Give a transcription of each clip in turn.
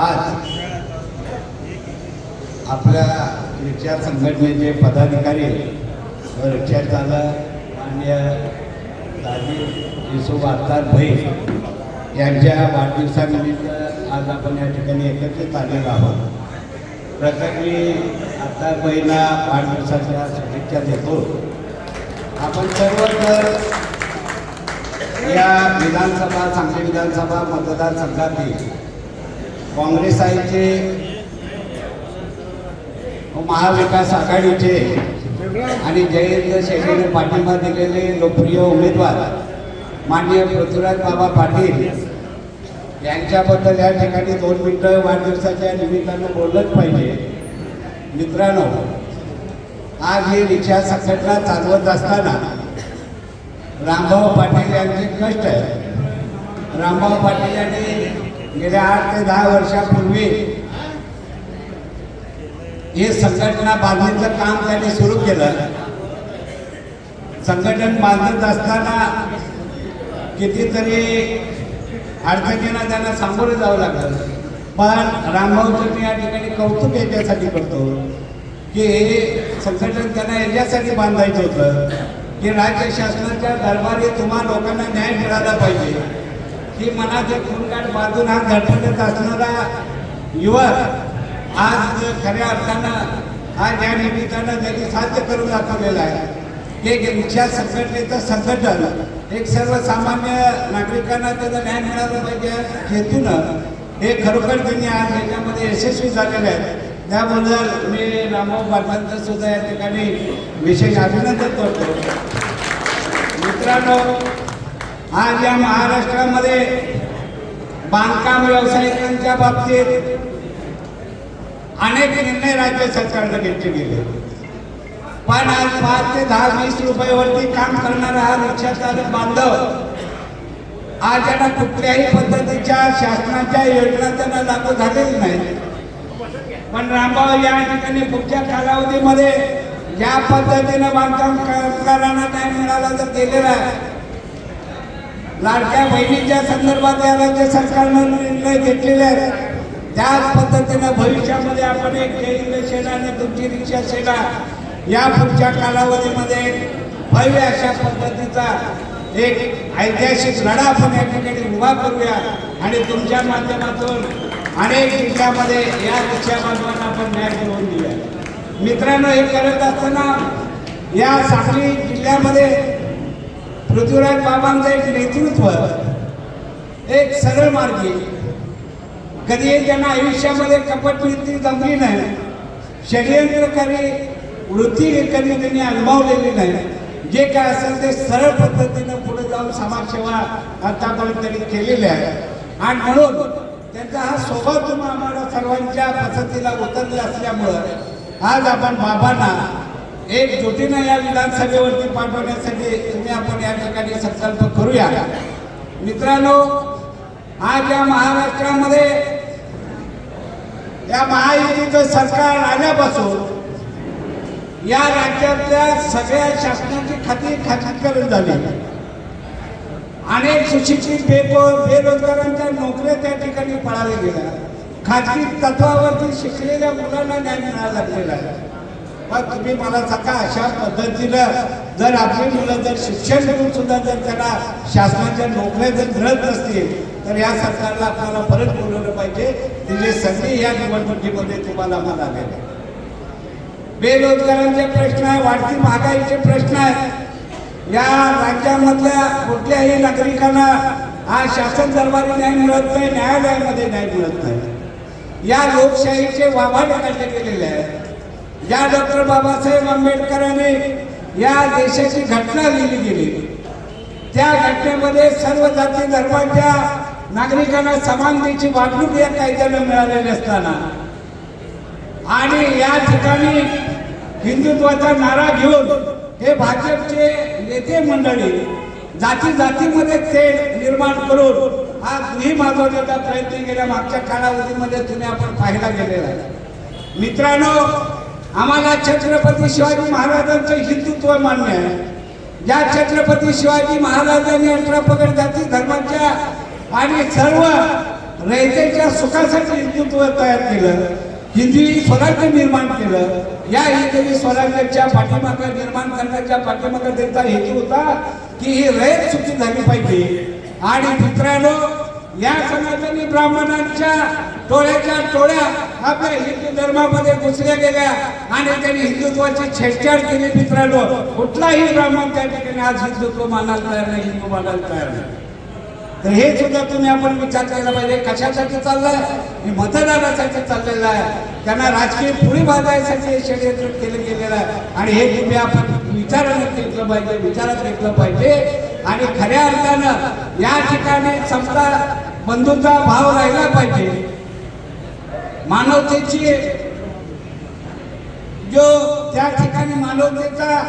आज आपल्या रिक्षा संघटनेचे पदाधिकारी व रिक्षा चालक मान्य दादी युसुफ आत्तार भई यांच्या वाढदिवसानिमित्त आज आपण या ठिकाणी एकत्रित आलेलो आहोत. प्रथम मी अत्तार वाढदिवसाच्या शुभेच्छा देतो. आपण सर्व तर या विधानसभा सांगली विधानसभा मतदारसंघातील काँग्रेस आईचे महाविकास आघाडीचे आणि जयेंद्र शेखेने पाठिंबा दिलेले लोकप्रिय उमेदवार माननीय पृथ्वीराज बाबा पाटील यांच्याबद्दल या ठिकाणी दोन मिनटं वाढदिवसाच्या निमित्तानं बोललंच पाहिजे. मित्रांनो आज ही रिक्षा संघटना चालवत असताना रामभाऊ पाटील यांचे कष्ट आहे. रामभाऊ पाटील यांनी गेल्या आठ ते दहा वर्षापूर्वी हे संघटना बांधणीचं काम त्यांनी सुरू केलं. संघटन बांधत असताना कितीतरी अडचणींना त्यांना सामोरं जावं लागलं. पण रामभाऊचं मी या ठिकाणी कौतुक याच्यासाठी करतो की हे संघटन त्यांना याच्यासाठी बांधायचं होतं की राज्य शासनाच्या दरबारी तुम्हा लोकांना न्याय मिळाला पाहिजे. ती मनाचे खूनकाट बाजून हा धडपडत असणारा युवक आज खऱ्या अर्थानं हा या निमित्तानं त्यांनी साध्य करून दाखवलेला आहे. एक रिक्षा संघटनेचं संघटन एक सर्वसामान्य नागरिकांना त्याचा न्याय मिळाला पाहिजे हेतूनं हे खरोखर त्यांनी आज याच्यामध्ये यशस्वी झालेले आहेत. त्याबद्दल मी रामभाऊ पाटलांचं सुद्धा या ठिकाणी विशेष अभिनंदन करतो. मित्रांनो आज या महाराष्ट्रामध्ये बांधकाम व्यावसायिकांच्या बाबतीत अनेक निर्णय राज्य सरकारने घेतले गेले. पण आज पाच ते दहा वीस रुपयावरती काम करणारा हा रिक्षा चालक बांधव आज यांना कुठल्याही पद्धतीच्या शासनाच्या योजना त्यांना लागू झालेली नाही पण रामभाऊ या ठिकाणी पुढच्या कालावधीमध्ये ज्या पद्धतीनं बांधकाम कामगारांना नाही मिळाला तर गेलेला आहे. लाडक्या बहिणीच्या संदर्भात या राज्य सरकारनं निर्णय घेतलेले आहेत. त्याच पद्धतीनं भविष्यामध्ये आपण एक जैन सेना आणि तुमची रिक्षा सेना या पुढच्या कालावधीमध्ये भव्य अशा पद्धतीचा एक ऐतिहासिक लढा आपण या ठिकाणी उभा करूया आणि तुमच्या माध्यमातून अनेक जिल्ह्यामध्ये या रिक्षा बांधवांना आपण न्याय मिळवून दिला मित्रांनो हे करत असताना या सांगली जिल्ह्यामध्ये पृथ्वीराज बाबांचं एक नेतृत्व एक सरळ मार्गी. कधी त्यांना आयुष्यामध्ये कपट वृत्ती जमली नाही. षडयंत्रकारी वृत्ती कधी त्यांनी अनुभवलेली नाही. जे काय असेल ते सरळ पद्धतीनं पुढे जाऊन समाजसेवा आतापर्यंत त्यांनी केलेली आहे. आणि म्हणून त्यांचा हा स्वभाव तुम्हाला आम्हाला सर्वांच्या पसंतीला उतरला असल्यामुळं आज आपण बाबांना एक ज्योतीनं या विधानसभेवरती पाठवण्यासाठी तुम्ही आपण या ठिकाणी संकल्प करूया. मित्रांनो आज या महाराष्ट्रामध्ये या महायुतीचं सरकार आल्यापासून या राज्यातल्या सगळ्या शासनाची खाती खातीकरण झाली. अनेक सुशिक्षित बेको बेरोजगारांच्या नोकऱ्या त्या ठिकाणी पळाल्या गेल्या. खाजगी तत्वावरती शिकलेल्या मुलांना न्याय मिळायला लागलेला आहे. पण तुम्ही मला सांगा अशा पद्धतीनं जर आपली मुलं जर शिक्षण घेऊन सुद्धा जर त्यांना शासनाच्या नोकऱ्या जर मिळत नसतील तर या सरकारला आपल्याला परत बोलवलं पाहिजे. तिची संधी या निवडणुकीमध्ये तुम्हाला मिळालेली आहे बेरोजगारांचे प्रश्न आहे वाढती महागाईचे प्रश्न आहेत. या राज्यामधल्या कुठल्याही नागरिकांना हा शासन दरबारी न्याय मिळत नाही न्यायालयामध्ये न्याय मिळत नाही. या लोकशाहीचे वाभाडे काढले गेलेले आहेत. ज्या डॉक्टर बाबासाहेब आंबेडकरांनी या देशाची घटना लिहिली गेली. त्या घटनेमध्ये सर्व जाती धर्माच्या नागरिकांना समानतेची वागणूक या कायद्यानं मिळालेली असताना आणि या ठिकाणी हिंदुत्वाचा नारा घेऊन हे भाजपचे नेते मंडळी जाती जातीमध्ये ते निर्माण करून हा मी माजवण्याचा प्रयत्न केला. मागच्या कालावधीमध्ये तुम्ही आपण पाहायला गेलेला आहे. मित्रांनो आम्हाला छत्रपती शिवाजी महाराजांचं हिंदुत्व मान्य आहे. ज्या छत्रपती शिवाजी महाराजांनी अठरा पगड जाती धर्माच्या आणि सर्व रयतेच्या सुखासाठी हिंदुत्व तयार केलं हिंदवी स्वराज्य निर्माण केलं या हिंदवी स्वराज्याच्या पाठीमागं निर्माण करण्याच्या पाठीमागं त्यांचा हेतू होता की ही रयत सुखी झाली पाहिजे. आणि मित्रांनो या समाजाने ब्राह्मणांच्या टोळ्याच्या टोळ्या आपल्या हिंदू धर्मामध्ये घुसल्या गेल्या आणि त्यांनी हिंदुत्वाची छेडछाड केली मित्रांनो कुठलाही ब्राह्मण त्या ठिकाणी आज हिंदुत्व मानायला तयार नाही हिंदू मानायला तयार नाही. तर हे सुद्धा तुम्ही आपण विचार केला पाहिजे कशासाठी चाललंय? हे मतदानासाठी चाललेलं आहे. त्यांना राजकीय पुढी बाजायसाठी हे षडयंत्र केलं गेलेलं आहे. आणि हे तुम्ही आपण विचारात घेतलं पाहिजे विचारात घेतलं पाहिजे. आणि खऱ्या अर्थानं या ठिकाणी समजा बंधुता भाव राहिला पाहिजे. मानवतेची जो त्या ठिकाणी मानवतेचा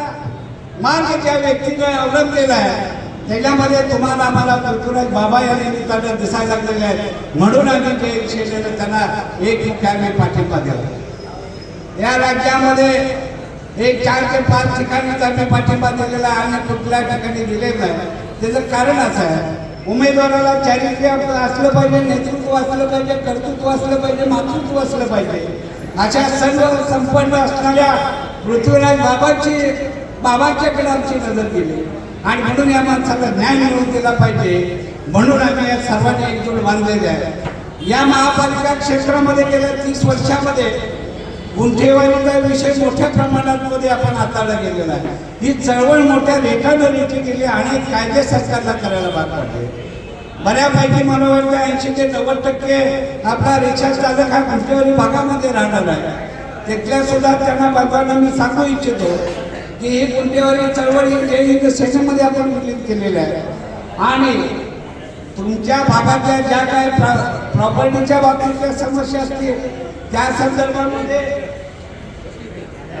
मार्ग ज्या व्यक्तीने अवलंबलेला आहे. त्याच्यामध्ये तुम्हाला आम्हाला पृथ्वीराज बाबा या निमित्तानं दिसायला लागलेले आहेत. म्हणून आम्ही जे विशेषाने त्यांना एक ठिकाणी पाठिंबा दिला या राज्यामध्ये एक चार ते पाच ठिकाणी त्यांनी पाठिंबा दिलेला आहे आणि कुठल्या ठिकाणी दिलेला आहे त्याचं कारण असं आहे उमेदवाराला चारित्र्य असलं पाहिजे नेतृत्व असलं पाहिजे कर्तृत्व असलं पाहिजे मातृत्व असलं पाहिजे. अशा सर्व संपन्न असणाऱ्या पृथ्वीराज बाबाची बाबाच्याकडे आमची नजर गेली. आणि म्हणून या माणसाला न्याय मिळवून दिला पाहिजे. म्हणून आम्ही या सर्वांनी एकजूट बांधलेले आहे. या महापालिका क्षेत्रामध्ये गेल्या तीस वर्षामध्ये गुंठेवारीचा विषय मोठ्या प्रमाणातमध्ये आपण हाताळला गेलेला आहे. ही चळवळ मोठ्या रेखाधरीची गेली आणि कायदे सरकारला करायला भाग पाडले. बऱ्यापैकी मला वाटतं ऐंशी ते नव्वद टक्के आपला रिक्षा चालक हा गुंठेवारी भागामध्ये राहणार आहे. तिथल्या सुद्धा त्यांना बाबांना मी सांगू इच्छितो की ही गुंठेवारी चळवळ सेशनमध्ये आपण विलीन केलेली आहे. आणि तुमच्या भागातल्या ज्या काय प्रॉपर्टीच्या बाबतीतल्या समस्या असतील त्या संदर्भामध्ये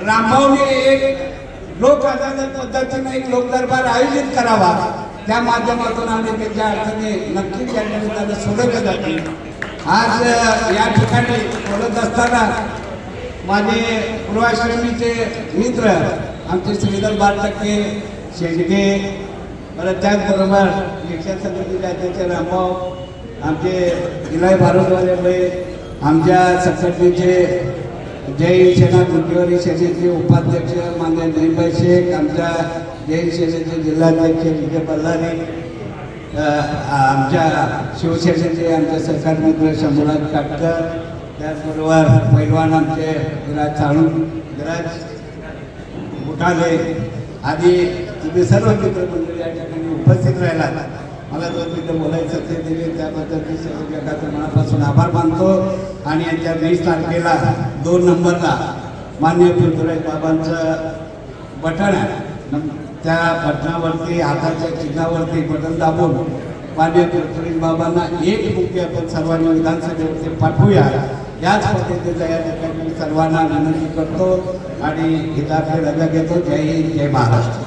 रामभाऊने एक लोक अदालत पद्धतीने एक लोकदरबार आयोजित करावा. त्या माध्यमातून आम्ही त्यांच्या अर्थाने नक्कीच या निमित्तानं सोडवलं जाते. आज या ठिकाणी बोलत असताना माझे पूर्वाश्रमीचे मित्र आमचे श्रीधर बालटक्के शेंडगे परत त्याचबरोबर शिक्षण समितीचे अध्यक्ष रामभाऊ आमचे इलाय भारतवाले आमच्या संघटनेचे जय सेना गुंटेवारी सेनेचे उपाध्यक्ष मान्य नईबाई शेख आमच्या जय सेनेचे जिल्हाध्यक्ष विजय बल्लारी आमच्या शिवसेनेचे आमचे सरकार मित्र शंभूराज काटकर त्याचबरोबर पैलवान आमचे विराज चाळून विराज बुटाले आदी तुम्ही सर्व मित्रमंडळी या ठिकाणी उपस्थित राहिला मला जर तिथे बोलायचं ते दिले त्याबद्दल मी सर्व जगाचं मनापासून आभार मानतो. आणि यांच्या वीस तारखेला दोन नंबरला मान्य पृथ्वीराज बाबांचं बटण आहे. त्या बटणावरती हाताच्या चिन्हावरती बटन दाबून मान्य पृथ्वीराज बाबांना एक मुख्य आपण सर्वांनी विधानसभेवरती पाठवूया. याच पद्धतीचा या ठिकाणी मी सर्वांना विनंती करतो आणि हिताकडे रजा घेतो. जय हिंद जय महाराष्ट्र.